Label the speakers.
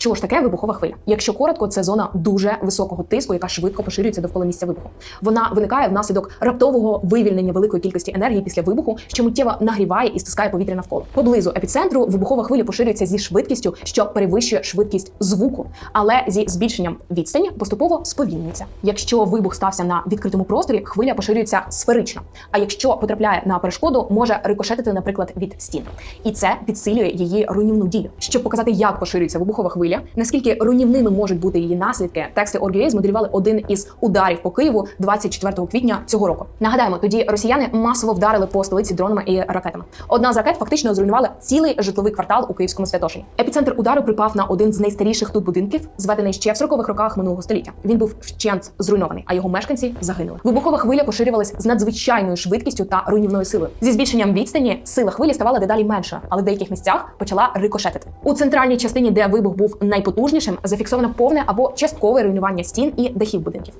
Speaker 1: Що ж таке вибухова хвиля? Якщо коротко, це зона дуже високого тиску, яка швидко поширюється довкола місця вибуху. Вона виникає внаслідок раптового вивільнення великої кількості енергії після вибуху, що миттєво нагріває і стискає повітря навколо. Поблизу епіцентру вибухова хвиля поширюється зі швидкістю, що перевищує швидкість звуку, але зі збільшенням відстані поступово сповільнюється. Якщо вибух стався на відкритому просторі, хвиля поширюється сферично. А якщо потрапляє на перешкоду, може рикошетити, наприклад, від стін, і це підсилює її руйнівну дію. Щоб показати, як поширюється вибухова хвиля, наскільки руйнівними можуть бути її наслідки, тексти Org.ua змоделювали один із ударів по Києву 24 квітня цього року. Нагадаємо, тоді росіяни масово вдарили по столиці дронами і ракетами. Одна з ракет фактично зруйнувала цілий житловий квартал у Київському Святошині. Епіцентр удару припав на один з найстаріших тут будинків, зведений ще в 40-х роках минулого століття. Він був вщент зруйнований, а його мешканці загинули. Вибухова хвиля поширювалась з надзвичайною швидкістю та руйнівною силою. Зі збільшенням відстані сила хвилі ставала дедалі менше, але в деяких місцях почала рикошетити. У центральній частині, де вибух був найпотужнішим, зафіксовано повне або часткове руйнування стін і дахів будинків.